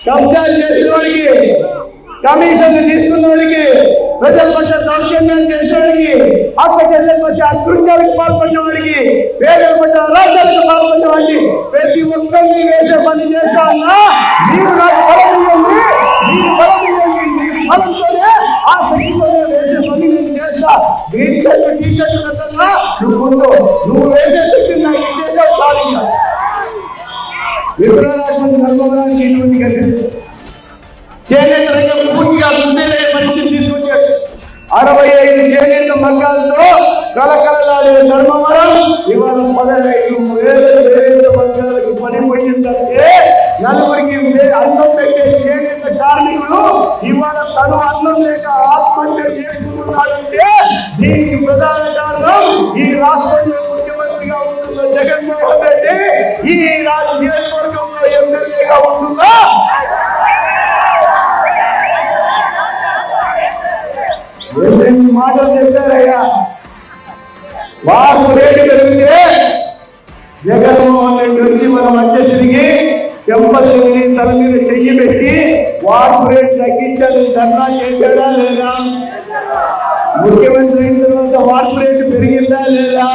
కబ్జాలు చేసిన వాడికి కమిషన్లు తీసుకున్న వాడికి ప్రజల పట్ల దౌర్జన్యాలు చేసిన వాడికి అక్క చెల్లెల మధ్య అకృత్యాలకు పాల్పడిన వాడికి వేరే పట్ల అరాచాలకు పాల్పడిన వాడిని ప్రతి ఒక్కరిని వేసే పని చేస్తా ఉన్నా మీరు నాకు బలం ఇవ్వండి మీరు బలం ఇవ్వండి మీ బలంతోనే ఆ శక్తితోనే వేసే పని నేను చేస్తా. గ్రీన్ షర్ట్ టీ షర్ట్ పెట్టన్నా నువ్వు కొంచెం నువ్వు వేసే శక్తిని నాకు విప్రరాజ్యం ధర్మవరానికి ఇటువంటి గతి చేనేత రంగం పూర్తిగా గుండెలే పరిస్థితి తీసుకొచ్చారు. అరవై ఐదు చేనేత మగ్గాలతో కలకలలాడే ధర్మవరం ఇవాళ పదహైదు వేల చేనేత మగ్గాలకు పడిపోయిందంటే నలుగురికి అన్నం పెట్టే చేనేత కార్మికుడు ఇవాళ తను అన్నం లేక ఆత్మహత్య చేసుకుంటున్నాడంటే దీనికి ప్రధాన కారణం ఈ రాష్ట్రంలో ముఖ్యమంత్రిగా ఉంటున్న జగన్మోహన్ రెడ్డి ఈ రాజ ఎన్ని మాటలు చెప్పారయ్యా. వారు రేటు పెరిగితే జగన్మోహన్ రెడ్డి వచ్చి మన మధ్య తిరిగి చెంపలు తిరిగి తల మీద చెయ్యి పెట్టి వారు రేటు తగ్గించాలని ధర్నా చేశాడా లేదా? ముఖ్యమంత్రి అయిన తర్వాత వాటర్ రేటు పెరిగిందా లేదా?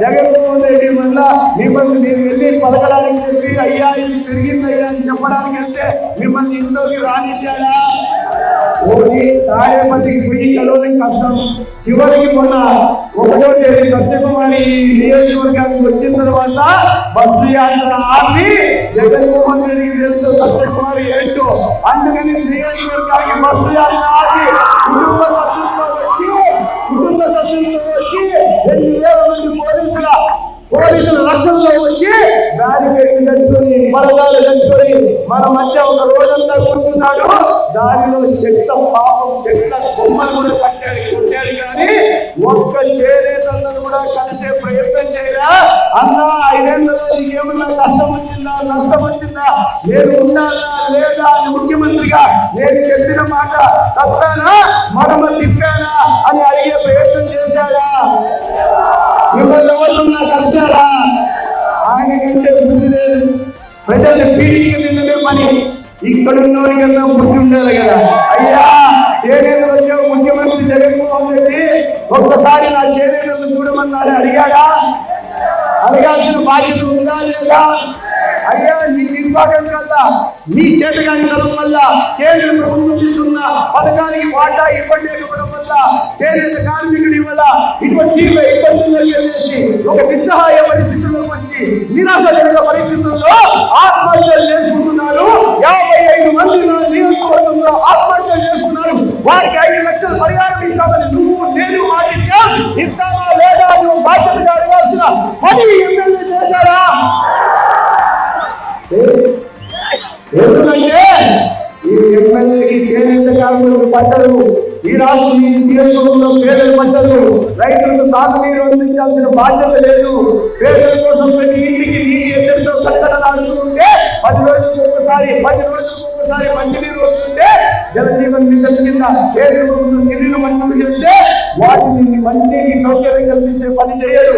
జగన్మోహన్ రెడ్డి మళ్ళా మిమ్మల్ని మీరు వెళ్ళి పలకడానికి చెప్పి అయ్యా ఇది పెరిగిందయ్యా అని చెప్పడానికి వెళ్తే మిమ్మల్ని ఇంట్లోకి రానిచ్చాడా? ఓడి తాడేపల్లికి పోయి కష్టం. చివరికి మొన్న ఒకటో తేదీ సత్యకుమారి నియోజకవర్గానికి వచ్చిన తర్వాత బస్సు యాత్ర ఆపి జగన్మోహన్ రెడ్డికి తెలుసు సత్యకుమారి ఏంటో. అందుకని నియోజకవర్గానికి బస్సు యాత్ర ఆపి కుటుంబ సభ్యులతో వచ్చి కుటుంబ సభ్యులతో వచ్చి రెండు వేల మంది పోలీసుల పోలీసుల రక్షణలో వచ్చి బ్యారికేడ్ కట్టుకుని మరణాలు మన మధ్య ఒక రోజంతా కూర్చున్నాడు. దానిలో చెత్త పాపం చెత్త బొమ్మలు కూడా కట్టాడు కొట్టాడు కానీ ఒక్క చేరేతన్నను కూడా కలిసే ప్రయత్నం చేయరా అన్నా ఐదేళ్ళలో నీకేమన్నా కష్టం వచ్చిందా? నష్టం వచ్చిందా? నేను ఉండాలా లేదా అని ముఖ్యమంత్రిగా నేను చెప్పిన మాట తప్పానా? మనమ తిప్పానా అని అడిగే ప్రయత్నం చేశాడా? మిమ్మల్ని ఎవరు కలిశారా? ఆయన కంటే ముందు లేదు. ప్రజల్ని పీడించి తినమే పని. ఇక్కడ ఉన్నోడి కన్నా బుద్ధి ఉండాలి కదా. అయ్యా చేనేత వచ్చావు ముఖ్యమంత్రి జగన్మోహన్ రెడ్డి ఒక్కసారి నా చేనేతలను చూడమన్నాడు? అడిగాడా? అడగాల్సిన బాధ్యత ఉందా లేదా? అయ్యా నీ నిర్వాహకం వల్ల నీ చేతగాని తరం వల్ల కేంద్ర ప్రభుత్వం ఇస్తున్న పథకానికి వాటా ఇవ్వలేకపోవడం వల్ల చేనేత కార్మికుడి వల్ల ఇటువంటి తీవ్ర ఇబ్బందులు కలిగేసి ఒక నిస్సహాయ పరిస్థితుల్లోకి వచ్చి నిరాశ ఆత్మహత్యలు చేసుకుంటున్నారు. యాభై ఐదు మంది నా నియోజకవర్గంలో ఆత్మహత్యలు చేసుకున్నారు. వారికి ఐదు లక్షల పరిహారం ఇస్తామని నువ్వు నేను మాటిచ్చా ఇస్తామా లేదా నువ్వు బాధ్యతగా అడగాల్సిన పని ఎమ్మెల్యే చేశారా ఎందుకంటే ఈ ఎమ్మెల్యేకి చేనేత కార్మికులకు పట్టదు ఈ రాష్ట్రం ఈ నియోజకవర్గంలో పేదలు పట్టదు రైతులకు సాగునీరు అందించాల్సిన బాధ్యత లేదు. పేదల కోసం ప్రతి ఇంటికి నీటి ఎద్దరితో కట్టడలాడుతూ ఉంటే పది రోజులకు ఒకసారి పది రోజులకు ఒకసారి మంచినీరు వస్తుంటే జలజీవన్ మిషన్ కింద కేంద్ర ప్రభుత్వం నిధులు మంజూరు చేస్తే వాటిని మంచినీటి సౌకర్యం కల్పించే పని చేయడు.